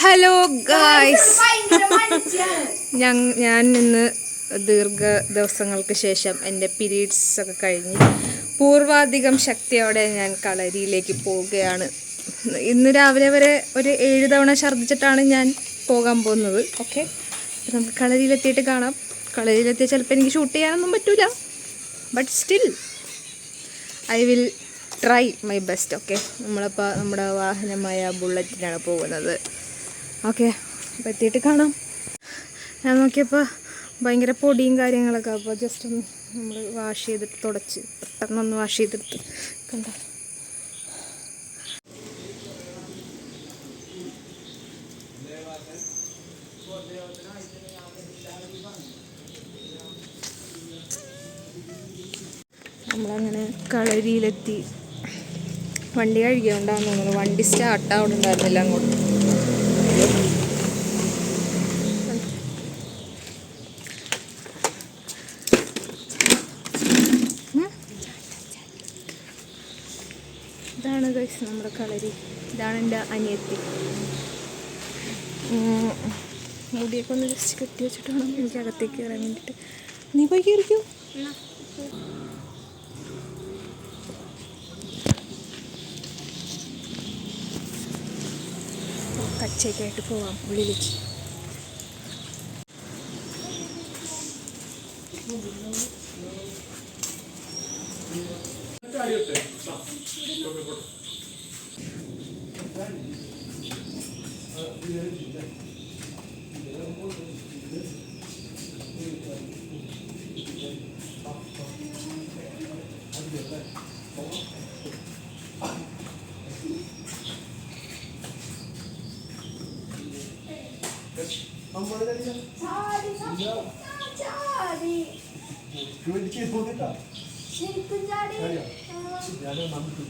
Hello guys ഞാൻ ഇന്ന് ദീർഘ ദിവസങ്ങൾക്ക് ശേഷം എന്റെ പീരീഡ്സ് ഒക്കെ കഴിഞ്ഞ് പൂർവാധികം ശക്തിയോടെ ഞാൻ കളരിയിലേക്ക് പോവുകയാണ്. ഇന്ന് രാവിലെ വരെ ഒരു ഏഴ് തവണ ഛർദ്ദിച്ചിട്ടാണ് ഞാൻ പോകാൻ പോകുന്നത്. ഓക്കെ നമുക്ക് കളരിയിലെത്തിയിട്ട് കാണാം. കളരിയിലെത്തിയാൽ ചിലപ്പോൾ എനിക്ക് ഷൂട്ട് ചെയ്യാനൊന്നും പറ്റൂല. But still I will try my best okay നമ്മളിപ്പോൾ നമ്മുടെ വാഹനമായ ബുള്ളറ്റിനാണ് പോകുന്നത്. ഓക്കെ അപ്പോൾ എത്തിയിട്ട് കാണാം. ഞാൻ നോക്കിയപ്പോൾ ഭയങ്കര പൊടിയും കാര്യങ്ങളൊക്കെ അപ്പോൾ ജസ്റ്റ് ഒന്ന് നമ്മൾ വാഷ് ചെയ്തിട്ട് തുടച്ച് പെട്ടെന്നൊന്ന് വാഷ് ചെയ്തെടുത്ത്. കണ്ട? നമ്മളങ്ങനെ കളരിയിലെത്തി. വണ്ടി കഴുകിയോണ്ടാന്ന് തോന്നുന്നു. വണ്ടി സ്റ്റാർട്ട് ആവുന്നുണ്ടായിരുന്നില്ല അങ്ങോട്ട്. ഇതാണ് ഗൈസ് നമ്മുടെ കളരി. ഇതാണ് എന്റെ അനിയത്തി. മുടിയൊക്കെ ഒന്ന് ജസ്റ്റ് കെട്ടി വെച്ചിട്ട് വേണം എനിക്ക് അകത്തേക്ക് കയറാൻ വേണ്ടിയിട്ട് നീ പോയി കയറിക്കോ. കച്ചയ്ക്കായിട്ട് പോവാം ഉള്ളിലേക്ക്. ಆಗಿರುತ್ತೆ चारी शिल्प चारी ज़्यादा मांगती